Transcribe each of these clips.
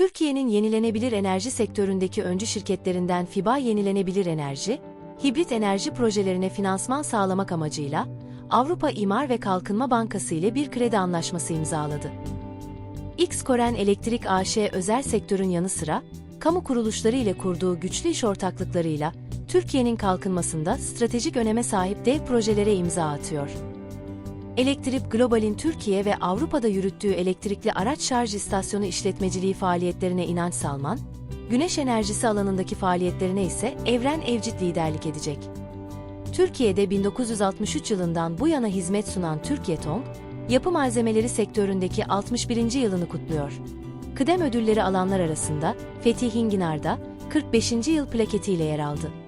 Türkiye'nin yenilenebilir enerji sektöründeki öncü şirketlerinden FİBA Yenilenebilir Enerji, hibrit enerji projelerine finansman sağlamak amacıyla Avrupa İmar ve Kalkınma Bankası ile bir kredi anlaşması imzaladı. X Koren Elektrik AŞ özel sektörün yanı sıra, kamu kuruluşları ile kurduğu güçlü iş ortaklıklarıyla Türkiye'nin kalkınmasında stratejik öneme sahip dev projelere imza atıyor. Elektrip Global'in Türkiye ve Avrupa'da yürüttüğü elektrikli araç şarj istasyonu işletmeciliği faaliyetlerine İnanç Salman, güneş enerjisi alanındaki faaliyetlerine ise Evren Evcit liderlik edecek. Türkiye'de 1963 yılından bu yana hizmet sunan Türkiye Tong, yapı malzemeleri sektöründeki 61. yılını kutluyor. Kıdem ödülleri alanlar arasında Fethi Hinginar'da 45. yıl plaketiyle yer aldı.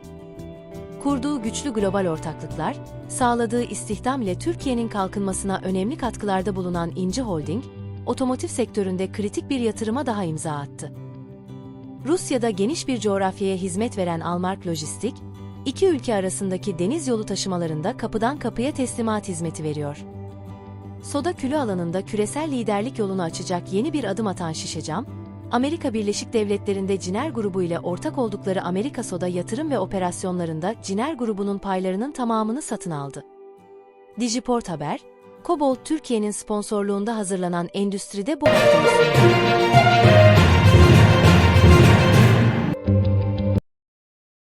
Kurduğu güçlü global ortaklıklar, sağladığı istihdam ile Türkiye'nin kalkınmasına önemli katkılarda bulunan İnci Holding, otomotiv sektöründe kritik bir yatırıma daha imza attı. Rusya'da geniş bir coğrafyaya hizmet veren Almark Lojistik, iki ülke arasındaki deniz yolu taşımalarında kapıdan kapıya teslimat hizmeti veriyor. Soda külü alanında küresel liderlik yolunu açacak yeni bir adım atan Şişecam, Amerika Birleşik Devletleri'nde Ciner Grubu ile ortak oldukları Amerika Soda yatırım ve operasyonlarında Ciner Grubu'nun paylarının tamamını satın aldı. Digiport Haber, Kobolt Türkiye'nin sponsorluğunda hazırlanan Endüstride bu.